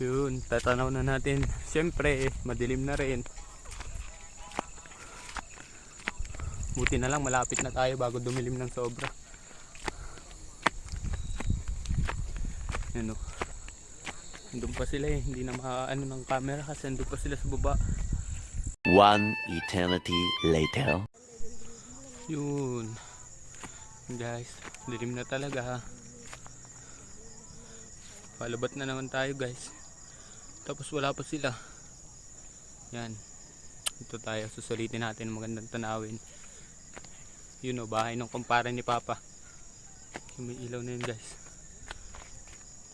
Yun, tatanaw na natin. Siyempre, madilim na rin. Buti na lang, malapit na tayo bago dumilim ng sobra. Yan o. Andun pa sila eh. Hindi na makaano ng camera kasi andun pa sila sa baba. One eternity later. Yun. Guys, dilim na talaga ha. Palabat na naman tayo guys. Tapos wala pa sila. Yan. Ito tayo. Susulitin natin ang magandang tanawin. Yun o, bahay ng kumpare ni Papa. May ilaw na yun guys.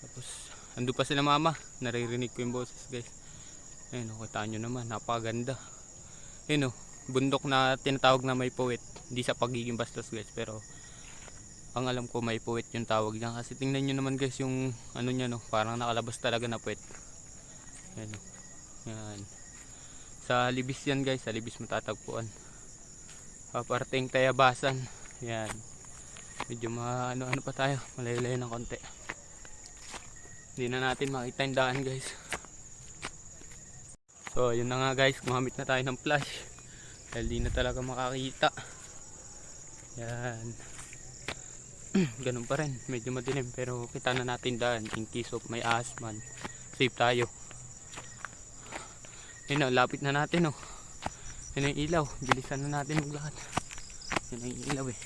Tapos, ando pa sila mama. Naririnig ko yung boses guys. Ayun o, kita nyo naman. Napakaganda. Ayun o, bundok na tinatawag na may puwit. Hindi sa pagiging bastos guys, pero ang alam ko may puwit yung tawag niya. Kasi tingnan nyo naman guys yung ano niya no, parang nakalabas talaga na puwit. Yan o. Yan. Sa libis yan guys, sa libis matatagpuan. Paparting tayabasan. Yan. Medyo ma ano, pa tayo, malayo-layo ng konti. Hindi na natin makita yung daan guys. So, yun na nga guys, gumamit na tayo ng flash. Dahil di na talaga makakita. Yan. Ganun pa rin, medyo madilim pero kita na natin daan in case of may asman. Safe tayo. Yun na, lapit na natin oh. Yun ang ilaw, bilisan na natin maglakad. Yun ang ilaw eh.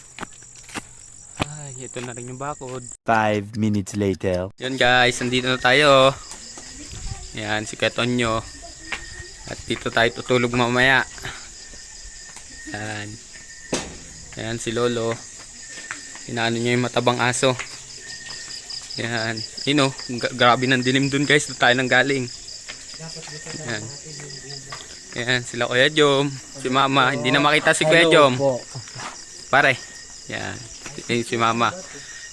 Ay, ito na rin yung bakod. Five minutes later. Yan guys, nandito na tayo. Yan, si Ketonyo. At dito tayo tutulog mamaya. Yan. Yan si Lolo. Inaano niya yung matabang aso. Yan. Yun oh, gra- grabe ng dilim dun guys. Doon tayo nang galing. Yan. Yan, sila Kuya Jom. Si Mama. Hindi na makita si Kuya Jom. Pare. Yan. Si Mama.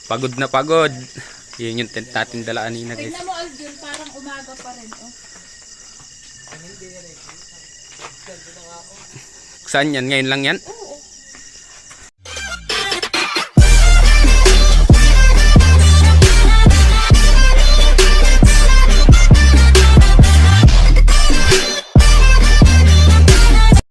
Pagod na pagod. Yun yung tent natin dalaan nina guys. Tingnan mo Aldun, parang umaga pa rin, oh. Saan yan? Ngayon lang yan? Oo,